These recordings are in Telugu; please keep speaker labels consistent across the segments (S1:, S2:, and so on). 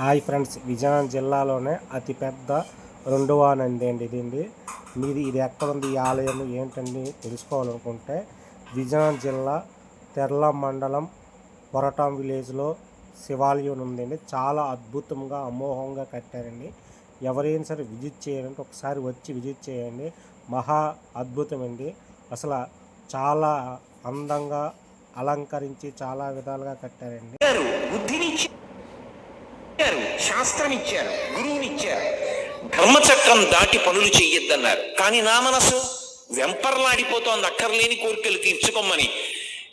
S1: హాయ్ ఫ్రెండ్స్ విజయనగరం జిల్లాలోనే అతిపెద్ద రెండవ నంది అండి ఇది అండి మీది ఇది ఎక్కడుంది ఈ ఆలయం ఏంటండి తెలుసుకోవాలనుకుంటే విజయనగరం జిల్లా తెర్ల మండలం పొరటాం విలేజ్లో శివాలయం ఉందండి. చాలా అద్భుతంగా అమోఘంగా కట్టారండి. ఎవరైనా సరే విజిట్ చేయాలంటే ఒకసారి వచ్చి విజిట్ చేయండి. మహా అద్భుతం అండి అసలు చాలా అందంగా అలంకరించి చాలా విధాలుగా కట్టారండి.
S2: ఇచ్చారు శాస్త్రం ఇచ్చారు గురువునిచ్చారు. ధర్మచక్రం దాటి పనులు చెయ్యొద్దన్నారు. కానీ నా మనసు వెంపర్లాడిపోతోంది అక్కర్లేని కోరికలు తీర్చుకోమని.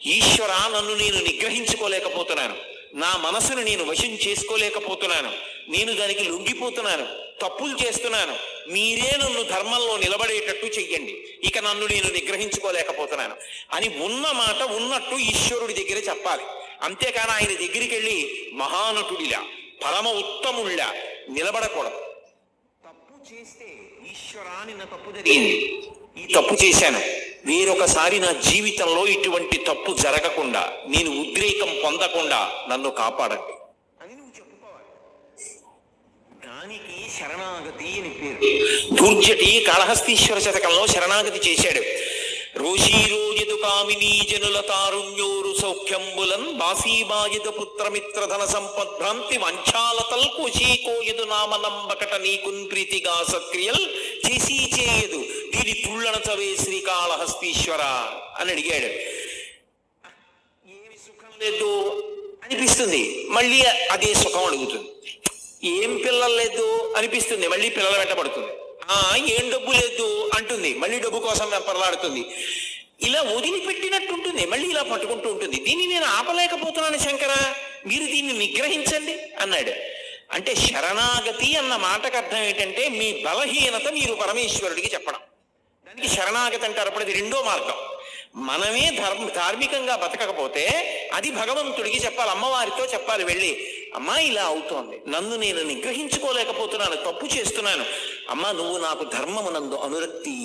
S2: ఈశ్వర నన్ను నేను నిగ్రహించుకోలేకపోతున్నాను. నా మనసును నేను వశం చేసుకోలేకపోతున్నాను. నేను దానికి లొంగిపోతున్నాను తప్పులు చేస్తున్నాను. మీరే నన్ను ధర్మంలో నిలబడేటట్టు చెయ్యండి. ఇక నన్ను నేను నిగ్రహించుకోలేకపోతున్నాను. అని ఉన్న మాట ఉన్నట్టు ఈశ్వరుడి దగ్గర చెప్పాలి. అంతేకాని ఆయన దగ్గరికి వెళ్ళి మహానటుడిలా పరమ ఉత్తముళ్ళ నిలబడకూడదు. తప్పు చేస్తే ఈశ్వరాని నా తప్పు జరిగింది. ఈ తప్పు చేశాను. వేరొకసారి నా జీవితంలో ఇటువంటి తప్పు జరగకుండా నేను ఉద్రేకం పొందకుండా నన్ను కాపాడండి. అని నువ్వు చెప్పుకోవాలి. దానికి శరణాగతి అని పేరు. దుర్జటి కాళహస్తీశ్వర శతకంలో శరణాగతి చేశాడు. రోషీరోజదు కామినీ జనుల తారుణ్యోరు సౌఖ్యంబులన్ బాసీబాజిత పుత్రమిత్రధన సంపద్భ్రాంతి వంచాలతల్ కోశీకోయదు నామనంబకట నీకున్ ప్రీతిగా సక్రియల్ చేసి చేయదు. దీని తుళ్ళన చవే శ్రీకాళహస్తీశ్వర అని అడిగాడు. ఏమి సుఖం లేదు అనిపిస్తుంది. మళ్ళీ అదే సుఖం అడుగుతుంది. ఏం పిల్లలు లేదు అనిపిస్తుంది. మళ్ళీ పిల్లల వెంట పడుతుంది. ఆ ఏం డబ్బు లేదు అంటుంది. మళ్ళీ డబ్బు కోసం వెంపర్లాడుతుంది. ఇలా వదిలిపెట్టినట్టుంటుంది మళ్ళీ ఇలా పట్టుకుంటూ ఉంటుంది. దీన్ని నేను ఆపలేకపోతున్నాను శంకర మీరు దీన్ని నిగ్రహించండి అన్నాడు. అంటే శరణాగతి అన్న మాటకు అర్థం ఏంటంటే మీ బలహీనత మీరు పరమేశ్వరుడికి చెప్పడం. దానికి శరణాగతి అంటారు అప్పుడు అది రెండో మార్గం. మనమే ధర్మ ధార్మికంగా బతకకపోతే అది భగవంతుడికి చెప్పాలి అమ్మవారితో చెప్పాలి వెళ్ళి అమ్మా ఇలా అవుతోంది. నన్ను నేను నిగ్రహించుకోలేకపోతున్నాను తప్పు చేస్తున్నాను. అమ్మా నువ్వు నాకు ధర్మమునందు అనురక్తి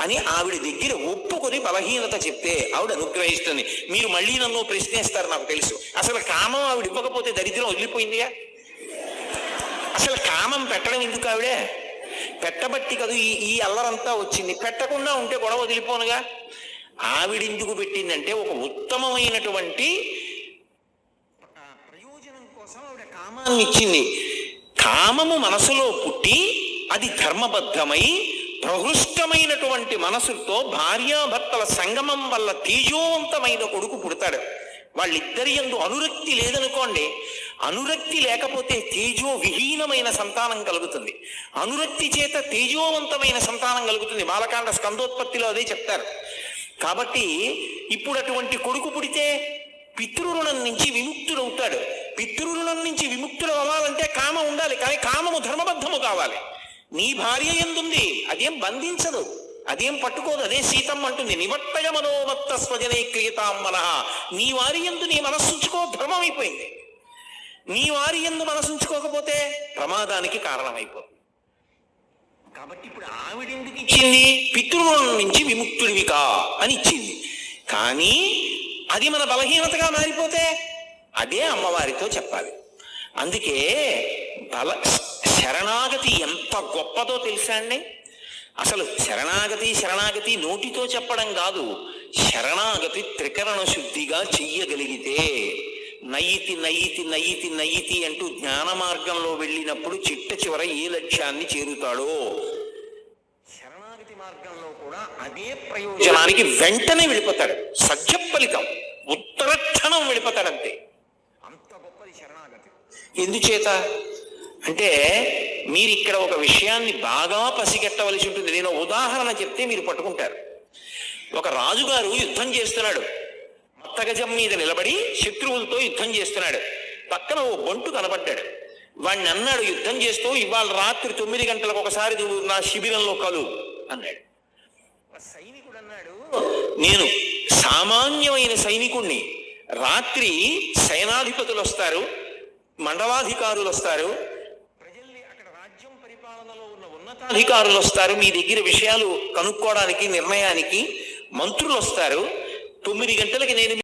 S2: అని ఆవిడ దగ్గర ఒప్పుకొని బలహీనత చెప్తే ఆవిడ అనుగ్రహిస్తుంది. మీరు మళ్ళీ నన్ను ప్రశ్నిస్తారు నాకు తెలుసు. అసలు కామం ఆవిడ ఇవ్వకపోతే దరిద్రం వదిలిపోయిందిగా? అసలు కామం పెట్టడం ఎందుకు ఆవిడే? పెట్టబట్టి కదా ఈ ఈ అల్లరంతా వచ్చింది. పెట్టకుండా ఉంటే గొడవ వదిలిపోనుగా? ఆవిడెందుకు పెట్టిందంటే ఒక ఉత్తమమైనటువంటి ప్రయోజనం కోసం ఆవిడ కామాన్ని ఇచ్చింది కామము మనసులో పుట్టి అది ధర్మబద్ధమై ప్రహృష్టమైనటువంటి మనసుతో భార్యాభర్తల సంగమం వల్ల తేజోవంతమైన కొడుకు పుడతాడు. వాళ్ళిద్దరి ఎందు అనురక్తి లేదనుకోండి అనురక్తి లేకపోతే తేజో విహీనమైన సంతానం కలుగుతుంది. అనురక్తి చేత తేజోవంతమైన సంతానం కలుగుతుంది. బాలకాండ స్కందోత్పత్తిలో అదే చెప్తారు. కాబట్టి ఇప్పుడు అటువంటి కొడుకు పుడితే పితృరుణం నుంచి విముక్తుడవుతాడు. పితృరుణం నుంచి విముక్తుడు అవ్వాలంటే కామ ఉండాలి. కానీ కామము ధర్మబద్ధము కావాలి. నీ భార్య ఎందుంది? అదేం బంధించదు. అదేం పట్టుకోదు. అదే సీతమ్మ అంటుంది. నివర్తయ మనోమత్త స్వజనే క్రియతాం మనహ నీ వారి ఎందు నీ మనస్సుంచుకో భ్రమం అయిపోయింది. నీ వారి ఎందు మనసుంచుకోకపోతే ప్రమాదానికి కారణమైపోతుంది. కాబట్టి ఇప్పుడు ఆవిడ ఎందుకు ఇచ్చింది? పితృరుణం నుంచి విముక్తుడివికా అని ఇచ్చింది. కానీ అది మన బలహీనతగా మారిపోతే అదే అమ్మవారితో చెప్పాలి. అందుకే బల శరణాగతి ఎంత గొప్పదో తెలుసా అండి? అసలు శరణాగతి శరణాగతి నోటితో చెప్పడం కాదు శరణాగతి త్రికరణ శుద్ధిగా చెయ్యగలిగితే నయితి నయితి నయితి నయితి అంటూ జ్ఞాన మార్గంలో వెళ్ళినప్పుడు చిట్ట చివర ఏ లక్ష్యాన్ని చేరుతాడో శరణాగతి మార్గంలో కూడా అదే ప్రయోజనానికి వెంటనే వెళ్ళిపోతాడు. సత్య ఫలితం ఉత్తరక్షణం క్షణం అంతే అంత గొప్పది శరణాగతి. ఎందుచేత? అంటే మీరు ఇక్కడ ఒక విషయాన్ని బాగా పసిగట్టవలసి ఉంటుంది. నేను ఉదాహరణ చెప్తే మీరు పట్టుకుంటారు. ఒక రాజుగారు యుద్ధం చేస్తున్నాడు. మత్తగజం మీద నిలబడి శత్రువులతో యుద్ధం చేస్తున్నాడు. పక్కన ఓ బంటు కనబడ్డాడు. వాడిని అన్నాడు యుద్ధం చేస్తూ ఇవాళ రాత్రి తొమ్మిది గంటలకు ఒకసారి నువ్వు నా శిబిరంలో కలు అన్నాడు. ఆ సైనికుడు అన్నాడు నేను సామాన్యమైన సైనికుణ్ణి. రాత్రి సైనాధిపతులు వస్తారు మండలాధికారులు వస్తారు పరిపాలనలో ఉన్న ఉన్నతాధికారులు వస్తారు. మీ దగ్గర విషయాలు కనుక్కోవడానికి నిర్ణయానికి మంత్రులు వస్తారు. తొమ్మిది గంటలకి నేను